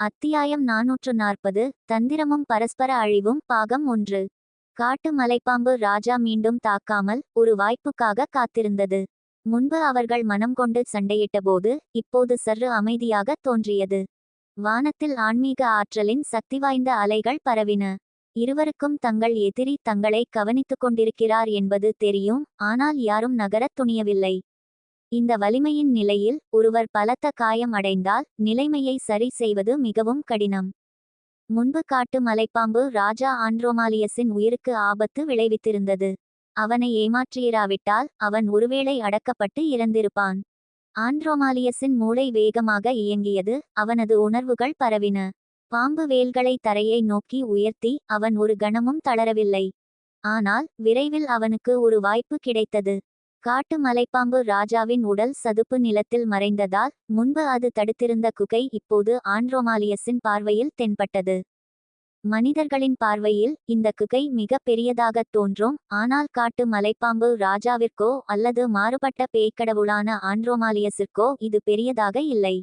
அத்தியாயம் நாநூற்று நாற்பது தந்திரமும் பரஸ்பர அழிவும் பாகம் ஒன்று. காட்டு மலைப்பாம்பு ராஜா மீண்டும் தாக்காமல் ஒரு வாய்ப்புக்காக காத்திருந்தது. முன்பு அவர்கள் மனம் கொண்டு சண்டையிட்டபோது இப்போது சற்று அமைதியாக தோன்றியது. வானத்தில் ஆன்மீக ஆற்றலின் சக்தி வாய்ந்த அலைகள் பரவின. இருவருக்கும் தங்கள் எதிரி தங்களை கவனித்துக் கொண்டிருக்கிறார் என்பது தெரியும் ஆனால் யாரும் நகரத் துணியவில்லை. இந்த வலிமையின் நிலையில் ஒருவர் பலத்த காயம் அடைந்தால் நிலைமையை சரி செய்வது மிகவும் கடினம். முன்பு காட்டு மலைப்பாம்பு ராஜா ஆண்ட்ரோமாலியஸின் உயிருக்கு ஆபத்து விளைவித்திருந்தது. அவனை ஏமாற்றியிராவிட்டால் அவன் ஒருவேளை அடக்கப்பட்டு இறந்திருப்பான். ஆண்ட்ரோமாலியஸின் மூளை வேகமாக இயங்கியது அவனது உணர்வுகள் பரவின. பாம்பு வேல்களை தரையை நோக்கி உயர்த்தி அவன் ஒரு கணமும் தளரவில்லை. ஆனால் விரைவில் அவனுக்கு ஒரு வாய்ப்பு கிடைத்தது. காட்டு மலைப்பாம்பு ராஜாவின் உடல் சதுப்பு நிலத்தில் மறைந்ததால் முன்பு அது தடுத்திருந்த குகை இப்போது ஆண்ட்ரோமாலியஸின் பார்வையில் தென்பட்டது. மனிதர்களின் பார்வையில் இந்த குகை மிக பெரியதாகத் தோன்றும் ஆனால் காட்டு மலைப்பாம்பு ராஜாவிற்கோ அல்லது மாறுபட்ட பேய்க்கடவுளான ஆண்ட்ரோமாலியஸிற்கோ இது பெரியதாக இல்லை.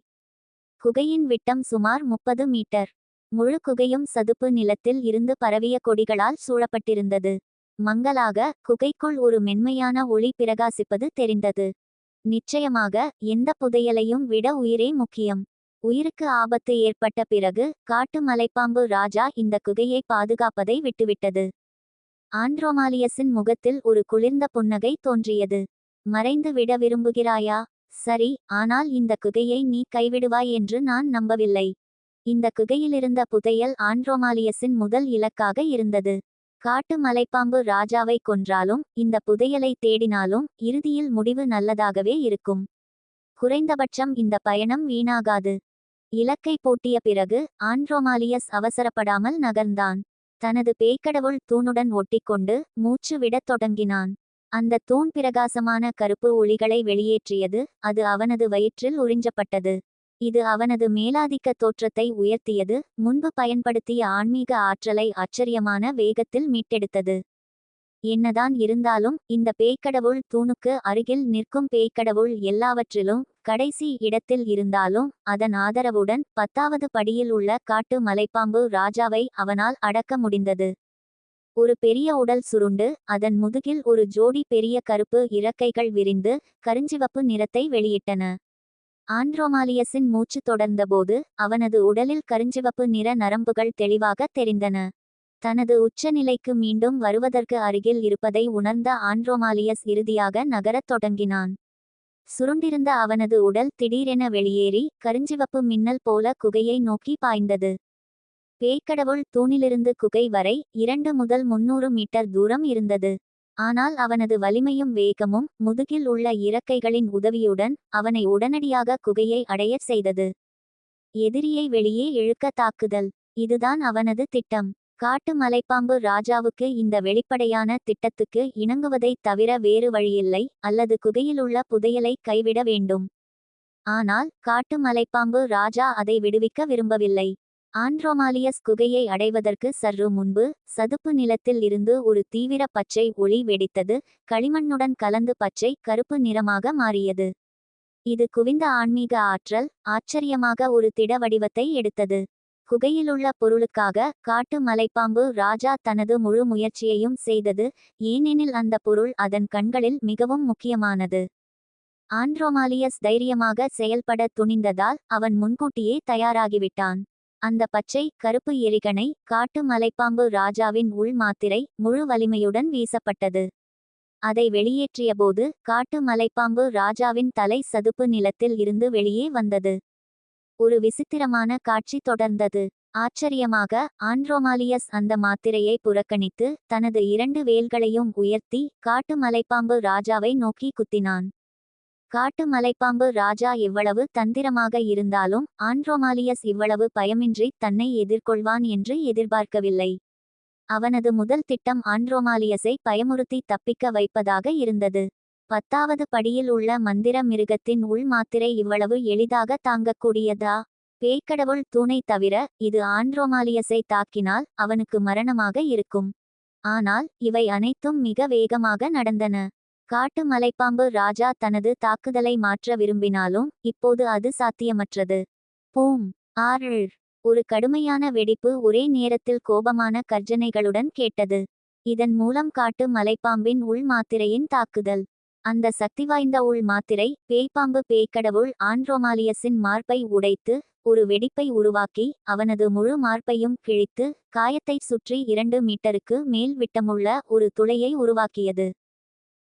குகையின் விட்டம் சுமார் முப்பது மீட்டர். முழு குகையும் சதுப்பு நிலத்தில் இருந்து பரவிய கொடிகளால் சூழப்பட்டிருந்தது. மங்கலாக குகைக்குள் ஒரு மென்மையான ஒளி பிரகாசிப்பது தெரிந்தது. நிச்சயமாக எந்த புதையலையும் விட உயிரே முக்கியம். உயிருக்கு ஆபத்து ஏற்பட்ட பிறகு காட்டு மலைப்பாம்பு ராஜா இந்த குகையை பாதுகாப்பதை விட்டுவிட்டது. ஆண்ட்ரோமாலியஸின் முகத்தில் ஒரு குளிர்ந்த புன்னகை தோன்றியது. மறைந்து விட விரும்புகிறாயா? சரி ஆனால் இந்த குகையை நீ கைவிடுவாய் என்று நான் நம்பவில்லை. இந்த குகையிலிருந்த புதையல் ஆண்ட்ரோமாலியஸின் முதல் இலக்காக இருந்தது. காட்டு மலைப்பாம்பு ராஜாவை கொன்றாலும் இந்த புதையலை தேடினாலும் இறுதியில் முடிவு நல்லதாகவே இருக்கும். குறைந்தபட்சம் இந்த பயணம் வீணாகாது. இலக்கை பூட்டிய பிறகு ஆண்ட்ரோமாலியஸ் அவசரப்படாமல் நகர்ந்தான். தனது பேய்க்கடவுள் தூணுடன் ஒட்டிக்கொண்டு மூச்சு விடத் தொடங்கினான். அந்த தூண் பிரகாசமான கருப்பு ஒளிகளை வெளியேற்றியது அது அவனது வயிற்றில் உறிஞ்சப்பட்டது. இது அவனது மேலாதிக்க தோற்றத்தை உயர்த்தியது முன்பு பயன்படுத்திய ஆன்மீக ஆற்றலை ஆச்சரியமான வேகத்தில் மீட்டெடுத்தது. என்னதான் இருந்தாலும் இந்த பேய்க்கடவுள் தூணுக்கு அருகில் நிற்கும் பேய்க்கடவுள் எல்லாவற்றிலும் கடைசி இடத்தில் இருந்தாலும் அதன் ஆதரவுடன் பத்தாவது படியில் உள்ள காட்டு மலைப்பாம்பு ராஜாவை அவனால் அடக்க முடிந்தது. ஒரு பெரிய உடல் சுருண்டு அதன் முதுகில் ஒரு ஜோடி பெரிய கருப்பு இறக்கைகள் விரிந்து கருஞ்சிவப்பு நிறத்தை வெளியிட்டன. ஆண்ட்ரோமாலியஸின் மூச்சு தொடர்ந்தபோது அவனது உடலில் கருஞ்சிவப்பு நிற நரம்புகள் தெளிவாக தெரிந்தன. தனது உச்சநிலைக்கு மீண்டும் வருவதற்கு அருகில் இருப்பதை உணர்ந்த ஆண்ட்ரோமாலியஸ் இறுதியாக நகரத் தொடங்கினான். சுருண்டிருந்த அவனது உடல் திடீரென வெளியேறி கருஞ்சிவப்பு மின்னல் போல குகையை நோக்கி பாய்ந்தது. பேய்க்கடவுள் தூணிலிருந்து குகை வரை இரண்டு முதல் முன்னூறு மீட்டர் தூரம் இருந்தது. ஆனால் அவனது வலிமையும் வேகமும் முதுகில் உள்ள இறக்கைகளின் உதவியுடன் அவனை உடனடியாக குகையை அடையச் செய்தது. எதிரியை வெளியே இழுக்க தாக்குதல். இதுதான் அவனது திட்டம். காட்டு மலைப்பாம்பு ராஜாவுக்கு இந்த வெளிப்படையான திட்டத்துக்கு இணங்குவதைத் தவிர வேறு வழியில்லை அல்லது குகையிலுள்ள புதையலை கைவிட வேண்டும். ஆனால் காட்டு மலைப்பாம்பு ராஜா அதை விடுவிக்க விரும்பவில்லை. ஆண்ட்ரோமாலியஸ் குகையை அடைவதற்கு சற்று முன்பு சதுப்பு நிலத்தில் இருந்து ஒரு தீவிர பச்சை ஒளி வெடித்தது களிமண்ணுடன் கலந்து பச்சை கருப்பு நிறமாக மாறியது. இது குவிந்த ஆன்மீக ஆற்றல் ஆச்சரியமாக ஒரு திட வடிவத்தை எடுத்தது. குகையிலுள்ள பொருளுக்காக காட்டு மலைப்பாம்பு ராஜா தனது முழு முயற்சியையும் செய்தது ஏனெனில் அந்த பொருள் அதன் கண்களில் மிகவும் முக்கியமானது. ஆண்ட்ரோமாலியஸ் தைரியமாக செயல்பட துணிந்ததால் அவன் முன்கூட்டியே தயாராகிவிட்டான். அந்த பச்சை கருப்பு எரிகணை காட்டு மலைப்பாம்பு ராஜாவின் உள் மாத்திரை முழு வலிமையுடன் வீசப்பட்டது. அதை வெளியேற்றியபோது காட்டு மலைப்பாம்பு ராஜாவின் தலை சதுப்பு நிலத்தில் இருந்து வெளியே வந்தது. ஒரு விசித்திரமான காட்சி தொடர்ந்தது. ஆச்சரியமாக ஆண்ட்ரோமாலியஸ் அந்த மாத்திரையை புறக்கணித்து தனது இரண்டு வேல்களையும் உயர்த்தி காட்டு மலைப்பாம்பு ராஜாவை நோக்கி குத்தினான். காட்டு மலைப்பாம்பு ராஜா எவ்வளவு தந்திரமாக இருந்தாலும் ஆண்ட்ரோமாலியஸ் இவ்வளவு பயமின்றி தன்னை எதிர்கொள்வான் என்று எதிர்பார்க்கவில்லை. அவனது முதல் திட்டம் ஆண்ட்ரோமாலியஸை பயமுறுத்தி தப்பிக்க வைப்பதாக இருந்தது. பத்தாவது படியில் உள்ள மந்திர மிருகத்தின் உள் மாத்திரை இவ்வளவு எளிதாக தாங்கக்கூடியதா? பேய்க்கடவுள் தூணை தவிர இது ஆண்ட்ரோமாலியஸை தாக்கினால் அவனுக்கு மரணமாக இருக்கும். ஆனால் இவை அனைத்தும் மிக வேகமாக நடந்தன. காட்டு மலைப்பாம்பு ராஜா தனது தாக்குதலை மாற்ற விரும்பினாலும் இப்போது அது சாத்தியமற்றது. பூம். ஆறு ஒரு கடுமையான வெடிப்பு ஒரே நேரத்தில் கோபமான கர்ஜனைகளுடன் கேட்டது. இதன் மூலம் காட்டு மலைப்பாம்பின் உள் மாத்திரையின் தாக்குதல். அந்த சக்திவாய்ந்த உள் மாத்திரை பேய்ப்பாம்பு பேய்க்கடவுள் ஆண்ட்ரோமாலியஸின் மார்பை உடைத்து ஒரு வெடிப்பை உருவாக்கி அவனது முழு மார்பையும் கிழித்து காயத்தைச் சுற்றி இரண்டு மீட்டருக்கு மேல் விட்டமுள்ள ஒரு துளையை உருவாக்கியது.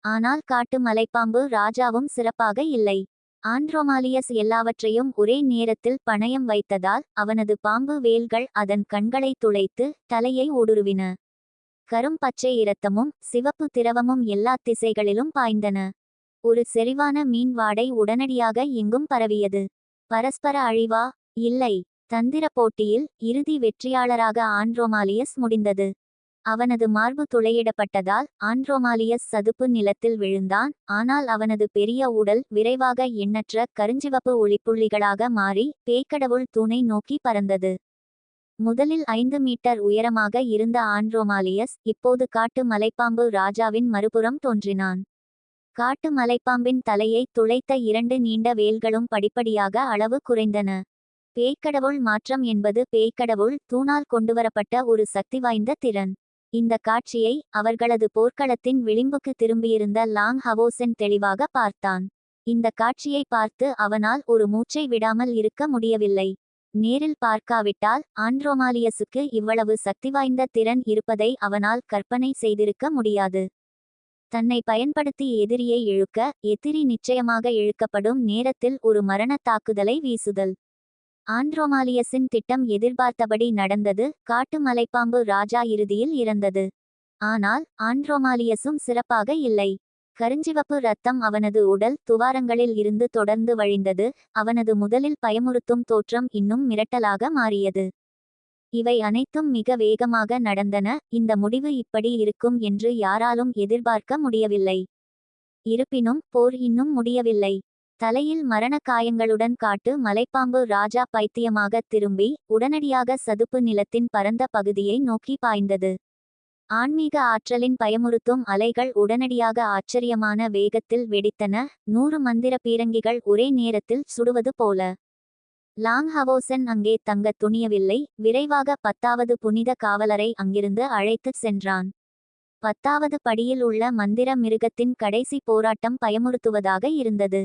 ஆனால் காட்டு மலைப்பாம்பு ராஜாவும் சிறப்பாக இல்லை. ஆண்ட்ரோமாலியஸ் எல்லாவற்றையும் ஒரே நேரத்தில் பணயம் வைத்ததால் அவனது பாம்பு வேல்கள் அதன் கண்களை துளைத்து தலையை ஊடுருவின கரும் பச்சை இரத்தமும் சிவப்பு திரவமும் எல்லா திசைகளிலும் பாய்ந்தன. ஒரு செறிவான மீன் வாடை உடனடியாக எங்கும் பரவியது. பரஸ்பர அழிவா? இல்லை. தந்திர போட்டியில் இறுதி வெற்றியாளராக ஆண்ட்ரோமாலியஸ் முடிந்தது. அவனது மார்பு துளையிடப்பட்டதால் ஆண்ட்ரோமாலியஸ் சதுப்பு நிலத்தில் விழுந்தான். ஆனால் அவனது பெரிய உடல் விரைவாக எண்ணற்ற கருஞ்சிவப்பு ஒளிப்புள்ளிகளாக மாறி பேய்க்கடவுள் தூணை நோக்கி பறந்தது. முதலில் ஐந்து மீட்டர் உயரமாக இருந்த ஆண்ட்ரோமாலியஸ் இப்போது காட்டு மலைப்பாம்பு ராஜாவின் மறுபுறம் தோன்றினான். காட்டு மலைப்பாம்பின் தலையை துளைத்த இரண்டு நீண்ட வேல்களும் படிப்படியாக அளவு குறைந்தன. பேய்க்கடவுள் மாற்றம் என்பது பேய்க்கடவுள் தூணால் கொண்டுவரப்பட்ட ஒரு சக்தி வாய்ந்த திறன். இந்த காட்சியை அவர்களது போர்க்களத்தின் விளிம்புக்கு திரும்பியிருந்த லாங் ஹவோசென் தெளிவாக பார்த்தான். இந்த காட்சியை பார்த்து அவனால் ஒரு மூச்சை விடாமல் இருக்க முடியவில்லை. நேரில் பார்க்காவிட்டால் ஆண்ட்ரோமாலியஸுக்கு இவ்வளவு சக்திவாய்ந்த திறன் இருப்பதை அவனால் கற்பனை செய்திருக்க முடியாது. தன்னை பயன்படுத்தி எதிரியை இழுக்க எதிரி நிச்சயமாக இழுக்கப்படும் நேரத்தில் ஒரு மரண தாக்குதலை வீசுதல். ஆண்ட்ரோமாலியஸின் திட்டம் எதிர்பார்த்தபடி நடந்தது காட்டு மலைப்பாம்பு ராஜா இறுதியில் இறந்தது. ஆனால் ஆண்ட்ரோமாலியஸும் சிறப்பாக இல்லை. கருஞ்சிவப்பு ரத்தம் அவனது உடல் துவாரங்களில் இருந்து தொடர்ந்து வழிந்தது அவனது முதலில் பயமுறுத்தும் தோற்றம் இன்னும் மிரட்டலாக மாறியது. இவை அனைத்தும் மிக வேகமாக நடந்தன இந்த முடிவு இப்படி இருக்கும் என்று யாராலும் எதிர்பார்க்க முடியவில்லை. இருப்பினும் போர் இன்னும் முடியவில்லை. தலையில் மரண காயங்களுடன் காட்டு மலைப்பாம்பு ராஜா பைத்தியமாக திரும்பி உடனடியாக சதுப்பு நிலத்தின் பரந்த பகுதியை நோக்கி பாய்ந்தது. ஆன்மீக ஆற்றலின் பயமுறுத்தும் அலைகள் உடனடியாக ஆச்சரியமான வேகத்தில் வெடித்தன நூறு மந்திர பீரங்கிகள் ஒரே நேரத்தில் சுடுவது போல. லாங் ஹவோசன் அங்கே தங்கத் துணியவில்லை விரைவாக பத்தாவது புனித காவலரை அங்கிருந்து அழைத்துச் சென்றான். பத்தாவது படியில் உள்ள மந்திர மிருகத்தின் கடைசி போராட்டம் பயமுறுத்துவதாக இருந்தது.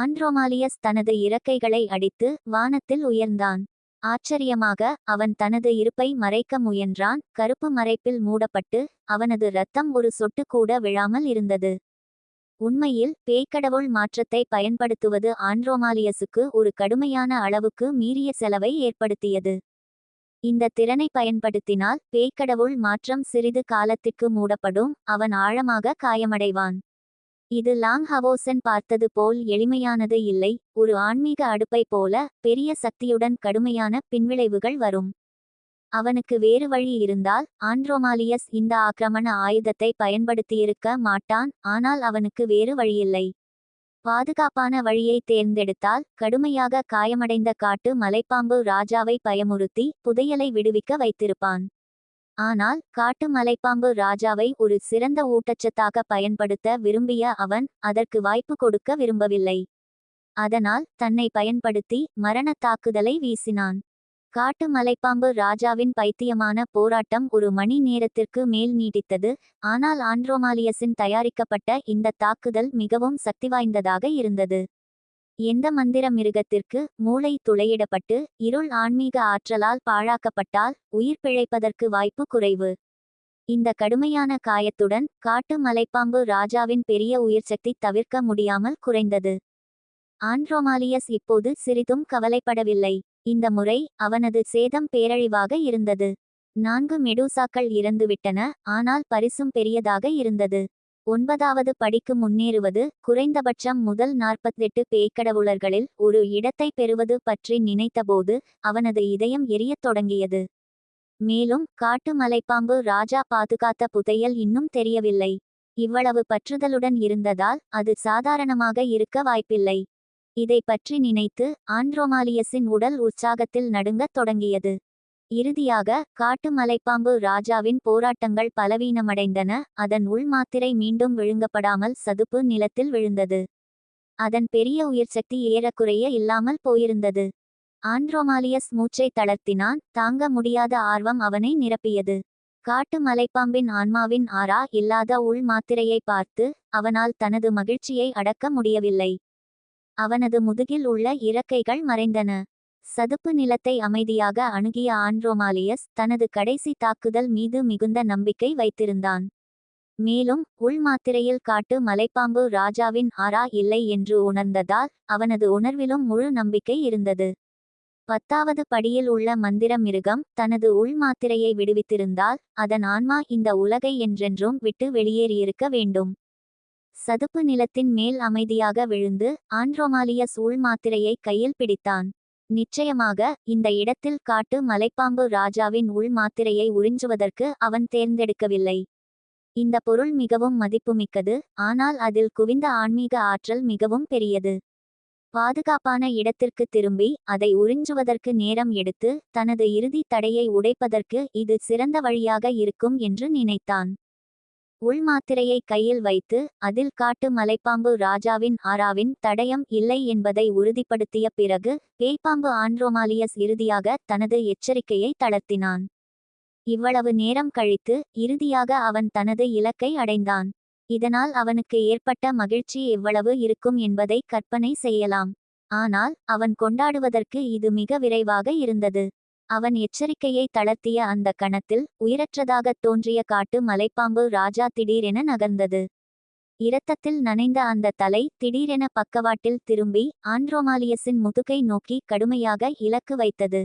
ஆண்ட்ரோமாலியஸ் தனது இறக்கைகளை அடித்து வானத்தில் உயர்ந்தான். ஆச்சரியமாக அவன் தனது இருப்பை மறைக்க முயன்றான். கருப்பு மறைப்பில் மூடப்பட்டு அவனது இரத்தம் ஒரு சொட்டு கூட விழாமல் இருந்தது. உண்மையில் பேய்க்கடவுள் மாற்றத்தை பயன்படுத்துவது ஆண்ட்ரோமாலியஸுக்கு ஒரு கடுமையான அளவுக்கு மீறிய செலவை ஏற்படுத்தியது. இந்த திறனை பயன்படுத்தினால் பேய்க்கடவுள் மாற்றம் சிறிது காலத்திற்கு மூடப்படும். அவன் ஆழமாக காயமடைவான். இது லாங் ஹவோசன் பார்த்தது போல் எளிமையானது இல்லை ஒரு ஆன்மீக அடுப்பை போல பெரிய சக்தியுடன் கடுமையான பின்விளைவுகள் வரும். அவனுக்கு வேறு வழி இருந்தால் ஆண்ட்ரோமாலியஸ் இந்த ஆக்கிரமண ஆயுதத்தை பயன்படுத்தியிருக்க மாட்டான் ஆனால் அவனுக்கு வேறு வழியில்லை. பாதுகாப்பான வழியை தேர்ந்தெடுத்தால் கடுமையாக காயமடைந்த காட்டு மலைப்பாம்பு ராஜாவை பயமுறுத்தி புதையலை விடுவிக்க வைத்திருப்பான். ஆனால் காட்டு மலைப்பாம்பு ராஜாவை ஒரு சிறந்த ஊட்டச்சத்தாக பயன்படுத்த விரும்பிய அவன் அதற்கு வாய்ப்பு கொடுக்க விரும்பவில்லை. அதனால் தன்னை பயன்படுத்தி மரண தாக்குதலை வீசினான். காட்டு மலைப்பாம்பு ராஜாவின் பைத்தியமான போராட்டம் ஒரு மணி நேரத்திற்கு மேல் நீடித்தது ஆனால் ஆண்ட்ரோமாலியஸின் தயாரிக்கப்பட்ட இந்த தாக்குதல் மிகவும் சக்திவாய்ந்ததாக இருந்தது. எந்த மந்திர மிருகத்திற்கு மூளை துளையிடப்பட்டு இருள் ஆன்மீக ஆற்றலால் பாழாக்கப்பட்டால் உயிர் பிழைப்பதற்கு வாய்ப்பு குறைவு? இந்த கடுமையான காயத்துடன் காட்டு மலைப்பாம்பு ராஜாவின் பெரிய உயிர்சக்தி தவிர்க்க முடியாமல் குறைந்தது. ஆண்ட்ரோமாலியஸ் இப்போது சிறிதும் கவலைப்படவில்லை. இந்த முறை அவனது சேதம் பேரழிவாக இருந்தது. நான்கு மெடூசாக்கள் இறந்துவிட்டன ஆனால் பரிசும் பெரியதாக இருந்தது. ஒன்பதாவது படிக்கு முன்னேறுவது குறைந்தபட்சம் முதல் நாற்பத்தெட்டு பேய்க்கடவுளர்களில் ஒரு இடத்தை பெறுவது பற்றி நினைத்தபோது அவனது இதயம் எரியத் தொடங்கியது. மேலும் காட்டு மலைப்பாம்பு ராஜா பாதுகாத்த புதையல் இன்னும் தெரியவில்லை. இவ்வளவு பற்றுதலுடன் இருந்ததால் அது சாதாரணமாக இருக்க வாய்ப்பில்லை. இதை பற்றி நினைத்து ஆண்ட்ரோமாலியஸின் உடல் உற்சாகத்தில் நடுங்கத் தொடங்கியது. இறுதியாக காட்டு மலைப்பாம்பு ராஜாவின் போராட்டங்கள் பலவீனமடைந்தன அதன் உள்மாத்திரை மீண்டும் விழுங்கப்படாமல் சதுப்பு நிலத்தில் விழுந்தது. அதன் பெரிய உயிர்சக்தி ஏறக்குறைய இல்லாமல் போயிருந்தது. ஆண்ட்ரோமாலியஸ் மூச்சை தளர்த்தினான் தாங்க முடியாத ஆர்வம் அவனை நிரப்பியது. காட்டு மலைப்பாம்பின் ஆன்மாவின் ஆறா இல்லாத உள் மாத்திரையை பார்த்து அவனால் தனது மகிழ்ச்சியை அடக்க முடியவில்லை. அவனது முதுகில் உள்ள இறக்கைகள் மறைந்தன. சதுப்பு நிலத்தை அமைதியாக அணுகிய ஆண்ட்ரோமாலியஸ் தனது கடைசி தாக்குதல் மீது மிகுந்த நம்பிக்கை வைத்திருந்தான். மேலும் உள் மாத்திரையில் காட்டு மலைப்பாம்பு ராஜாவின் ஆறா இல்லை என்று உணர்ந்ததால் அவனது உணர்விலும் முழு நம்பிக்கை இருந்தது. பத்தாவது படியில் உள்ள மந்திர மிருகம் தனது உள் மாத்திரையை விடுவித்திருந்தால் அதன் ஆன்மா இந்த உலகை என்றென்றும் விட்டு வெளியேறியிருக்க வேண்டும். சதுப்பு நிலத்தின் மேல் அமைதியாக விழுந்து ஆண்ட்ரோமாலியஸ் உள் மாத்திரையை கையில் பிடித்தான். நிச்சயமாக இந்த இடத்தில் காட்டு மலைப்பாம்பு ராஜாவின் உள் மாத்திரையை உறிஞ்சுவதற்கு அவன் தேர்ந்தெடுக்கவில்லை. இந்த பொருள் மிகவும் மதிப்புமிக்கது ஆனால் அதில் குவிந்த ஆன்மீக ஆற்றல் மிகவும் பெரியது. பாதுகாப்பான இடத்திற்கு திரும்பி அதை உறிஞ்சுவதற்கு நேரம் எடுத்து தனது இறுதி தடையை உடைப்பதற்கு இது சிறந்த வழியாக இருக்கும் என்று நினைத்தான். உள்மாத்திரையை கையில் வைத்து அதில் காட்டு மலைப்பாம்பு ராஜாவின் ஆராவின் தடயம் இல்லை என்பதை உறுதிப்படுத்திய பிறகு பேய்ப்பாம்பு ஆண்ட்ரோமாலியஸ் இறுதியாக தனது எச்சரிக்கையை தளர்த்தினான். இவ்வளவு நேரம் கழித்து இறுதியாக அவன் தனது இலக்கை அடைந்தான். இதனால் அவனுக்கு ஏற்பட்ட மகிழ்ச்சி எவ்வளவு இருக்கும் என்பதை கற்பனை செய்யலாம். ஆனால் அவன் கொண்டாடுவதற்கு இது மிக விரைவாக இருந்தது. அவன் எச்சரிக்கையை தளர்த்திய அந்த கணத்தில் உயிரற்றதாகத் தோன்றிய காட்டு மலைப்பாம்பு ராஜா திடீரென நகர்ந்தது. இரத்தத்தில் நனைந்த அந்த தலை திடீரென பக்கவாட்டில் திரும்பி ஆண்ட்ரோமாலியஸின் முதுகை நோக்கி கடுமையாக இலக்கு வைத்தது.